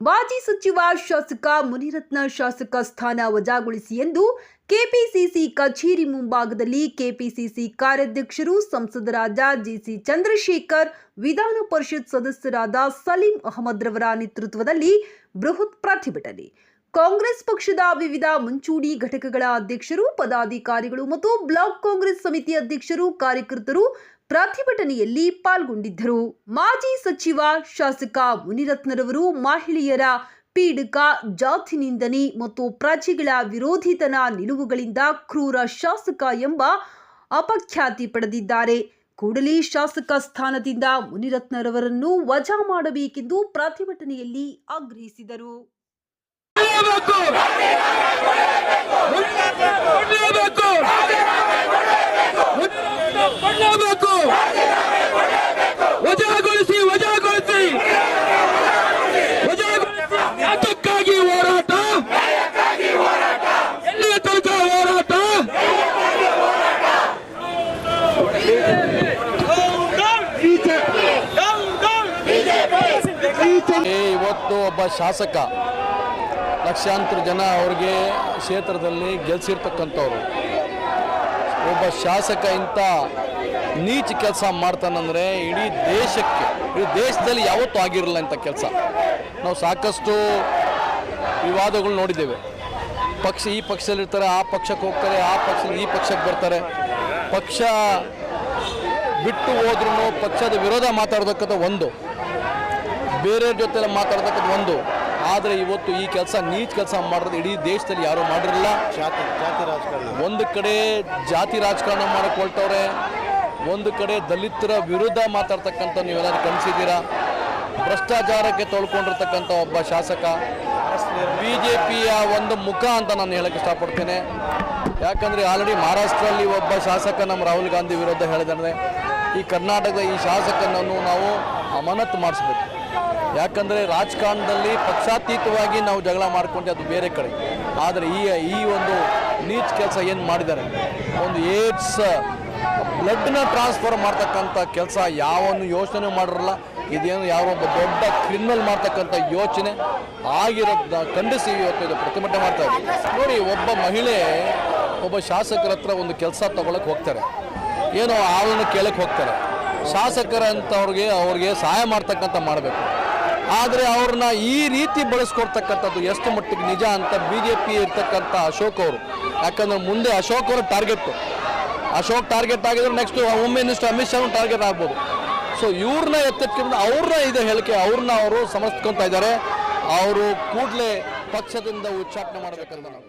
ಮಾಜಿ ಸಚಿವ, ಶಾಸಕ, ಮುನಿರತ್ನ ಶಾಸಕ ಸ್ಥಾನ ವಜಾಗೊಳಿಸಿ ಎಂದು ಕೆಪಿಸಿಸಿ ಕಚೇರಿ ಮುಂಭಾಗದಲ್ಲಿ ಕೆಪಿಸಿಸಿ ಕಾರ್ಯಾಧ್ಯಕ್ಷರು ಸಂಸದರಾದ ಜಿಸಿ ಚಂದ್ರಶೇಖರ್, ವಿಧಾನ ಪರಿಷತ್ ಸದಸ್ಯರಾದ ಸಲೀಂ ಅಹಮದ್ ರವರ ನೇತೃತ್ವದಲ್ಲಿ ಬೃಹತ್ ಪ್ರತಿಭಟನೆ. ಕಾಂಗ್ರೆಸ್ ಪಕ್ಷದ ವಿವಿಧ ಮುಂಚೂಣಿ ಘಟಕಗಳ ಅಧ್ಯಕ್ಷರು, ಪದಾಧಿಕಾರಿಗಳು ಮತ್ತು ಬ್ಲಾಕ್ ಕಾಂಗ್ರೆಸ್ ಸಮಿತಿ ಅಧ್ಯಕ್ಷರು, ಕಾರ್ಯಕರ್ತರು ಪ್ರತಿಭಟನೆಯಲ್ಲಿ ಪಾಲ್ಗೊಂಡಿದ್ದರು. ಮಾಜಿ ಸಚಿವ, ಶಾಸಕ ಮುನಿರತ್ನರವರು, ಮಹಿಳೆಯರ ಪೀಡಕ ಜಾತಿ ನಿಂದನೆ ಮತ್ತು ಪ್ರಜೆಗಳ ವಿರೋಧಿತನ ನಿಲುವುಗಳಿಂದ ಕ್ರೂರ ಶಾಸಕ ಎಂಬ ಅಪಖ್ಯಾತಿ ಪಡೆದಿದ್ದಾರೆ. ಕೂಡಲೇ ಶಾಸಕ ಸ್ಥಾನದಿಂದ ಮುನಿರತ್ನರವರನ್ನು ವಜಾ ಮಾಡಬೇಕೆಂದು ಪ್ರತಿಭಟನೆಯಲ್ಲಿ ಆಗ್ರಹಿಸಿದರು. ಕೊಡ್ಲೇಬೇಕು ಕೊಡ್ಲೇಬೇಕು ವಜಾಗೊಳಿಸಿ ವಜಾಗೊಳಿಸಿ. ವಜಾಗೊಳಿಸಿ. ಯಾತಕ್ಕಾಗಿ ಹೋರಾಟ. ಎಲ್ಲಿಯ ತನಕ ಹೋರಾಟ? ಇವತ್ತು ಒಬ್ಬ ಶಾಸಕ. ಲಕ್ಷಾಂತರ ಜನ ಅವ್ರಿಗೆ ಕ್ಷೇತ್ರದಲ್ಲಿ ಗೆಲ್ಸಿರ್ತಕ್ಕಂಥವ್ರು. ಒಬ್ಬ ಶಾಸಕ ಇಂಥ ನೀಚ ಕೆಲಸ ಮಾಡ್ತಾನಂದರೆ ಇಡೀ ದೇಶಕ್ಕೆ, ಇಡೀ ದೇಶದಲ್ಲಿ ಯಾವತ್ತೂ ಆಗಿರಲ್ಲ ಇಂಥ ಕೆಲಸ. ನಾವು ಸಾಕಷ್ಟು ವಿವಾದಗಳು ನೋಡಿದ್ದೇವೆ. ಪಕ್ಷ ಈ ಪಕ್ಷದಲ್ಲಿರ್ತಾರೆ ಆ ಪಕ್ಷಕ್ಕೆ ಹೋಗ್ತಾರೆ, ಆ ಪಕ್ಷ ಈ ಪಕ್ಷಕ್ಕೆ ಬರ್ತಾರೆ. ಪಕ್ಷ ಬಿಟ್ಟು ಹೋದ್ರೂ ಪಕ್ಷದ ವಿರೋಧ ಮಾತಾಡತಕ್ಕಂಥ ಒಂದು, ಬೇರೆಯವ್ರ ಜೊತೆ ಮಾತಾಡ್ತಕ್ಕಂಥ ಒಂದು. ಆದರೆ ಇವತ್ತು ಈ ಕೆಲಸ ನೀಚ್ ಕೆಲಸ ಮಾಡೋದು ಇಡೀ ದೇಶದಲ್ಲಿ ಯಾರೂ ಮಾಡಿರಲಿಲ್ಲ. ಜಾತಿ ಜಾತಿ ರಾಜಕಾರಣ. ಒಂದು ಕಡೆ ಜಾತಿ ರಾಜಕಾರಣ ಮಾಡಿಕೊಳ್ತವ್ರೆ ಒಂದು ಕಡೆ ದಲಿತರ ವಿರುದ್ಧ ಮಾತಾಡ್ತಕ್ಕಂಥ ನೀವೆಲ್ಲರೂ ಕಣಿಸಿದ್ದೀರಾ? ಭ್ರಷ್ಟಾಚಾರಕ್ಕೆ ತೊಳ್ಕೊಂಡಿರ್ತಕ್ಕಂಥ ಒಬ್ಬ ಶಾಸಕ ಬಿ ಜೆ ಪಿಯ ಒಂದು ಮುಖ ಅಂತ ನಾನು ಹೇಳಕ್ಕೆ ಇಷ್ಟಪಡ್ತೇನೆ. ಯಾಕಂದರೆ ಆಲ್ರೆಡಿ ಮಹಾರಾಷ್ಟ್ರಲ್ಲಿ ಒಬ್ಬ ಶಾಸಕ ನಮ್ಮ ರಾಹುಲ್ ಗಾಂಧಿ ವಿರುದ್ಧ ಹೇಳಿದರೆ ಈ ಕರ್ನಾಟಕದ ಈ ಶಾಸಕನನ್ನು ನಾವು ಅಮಾನತು ಮಾಡಿಸ್ಬೇಕು. ಯಾಕಂದರೆ ರಾಜಕಾರಣದಲ್ಲಿ ಪಕ್ಷಾತೀತವಾಗಿ ನಾವು ಜಗಳ ಮಾಡ್ಕೊಂಡೆ ಅದು ಬೇರೆ ಕಡೆ. ಆದರೆ ಈ ಈ ಒಂದು ನೀಚ್ ಕೆಲಸ ಏನು ಮಾಡಿದ್ದಾರೆ? ಒಂದು ಏಡ್ಸ್, ಬ್ಲಡ್ನ ಟ್ರಾನ್ಸ್ಫರ್ ಮಾಡ್ತಕ್ಕಂಥ ಕೆಲಸ ಯಾವನ್ನು ಯೋಚನೆ ಮಾಡಿರಲ್ಲ. ಇದೇನು ಯಾವ ಒಬ್ಬ ದೊಡ್ಡ ಕ್ರಿಮಿನಲ್ ಮಾಡ್ತಕ್ಕಂಥ ಯೋಚನೆ ಆಗಿರೋದನ್ನ ಖಂಡಿಸಿ ಇವತ್ತು ಇದು ಪ್ರತಿಭಟನೆ ಮಾಡ್ತಾ ಇದ್ದೀವಿ ನೋಡಿ, ಒಬ್ಬ ಮಹಿಳೆ ಒಬ್ಬ ಶಾಸಕರ ಹತ್ರ ಒಂದು ಕೆಲಸ ತಗೊಳಕ್ಕೆ ಹೋಗ್ತಾರೆ. ಏನೋ ಆಳನ್ನು ಕೇಳಕ್ಕೆ ಹೋಗ್ತಾರೆ. ಶಾಸಕರಂಥವ್ರಿಗೆ ಅವ್ರಿಗೆ ಸಹಾಯ ಮಾಡ್ತಕ್ಕಂಥ ಮಾಡಬೇಕು. ಆದರೆ ಅವ್ರನ್ನ ಈ ರೀತಿ ಬಳಸ್ಕೊಡ್ತಕ್ಕಂಥದ್ದು ಎಷ್ಟು ಮಟ್ಟಿಗೆ ನಿಜ ಅಂತ ಬಿ ಜೆ ಪಿ ಇರ್ತಕ್ಕಂಥ ಅಶೋಕ್ ಅವರು. ಯಾಕಂದ್ರೆ ಮುಂದೆ ಅಶೋಕ್ ಅವರ ಟಾರ್ಗೆಟ್ ಅಶೋಕ್ ಟಾರ್ಗೆಟ್ ಆಗಿದ್ರೆ next home minister Amit Shah target ಆಗ್ಬೋದು. ಸೊ ಇವ್ರನ್ನ ಎತ್ತಕ್ಕಿಂತ ಅವ್ರನ್ನ ಇದು ಹೇಳಿಕೆ, ಅವ್ರನ್ನ ಅವರು ಸಮರ್ಥಿಸ್ಕೊತಾ ಇದ್ದಾರೆ. ಅವರು ಕೂಡಲೇ ಪಕ್ಷದಿಂದ ಉಚ್ಚಾಟನೆ ಮಾಡಬೇಕಂತ ನಾವು